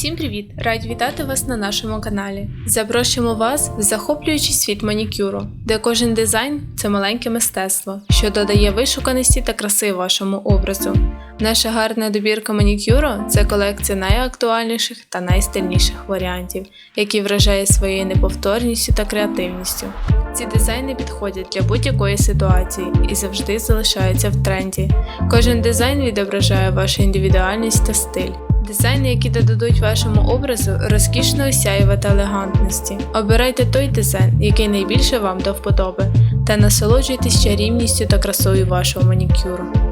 Всім привіт! Раді вітати вас на нашому каналі. Запрошуємо вас в захоплюючий світ манікюру, де кожен дизайн це маленьке мистецтво, що додає вишуканості та краси вашому образу. Наша гарна добірка манікюру це колекція найактуальніших та найстильніших варіантів, які вражає своєю неповторністю та креативністю. Ці дизайни підходять для будь-якої ситуації і завжди залишаються в тренді. Кожен дизайн відображає вашу індивідуальність та стиль. Дизайни, які додадуть вашому образу розкішного сяєва та елегантності. Обирайте той дизайн, який найбільше вам до вподоби, та насолоджуйтесь чарівністю та красою вашого манікюру.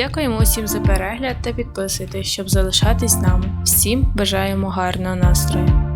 Дякуємо усім за перегляд та підписуйтесь, щоб залишатись нами. Всім бажаємо гарного настрою!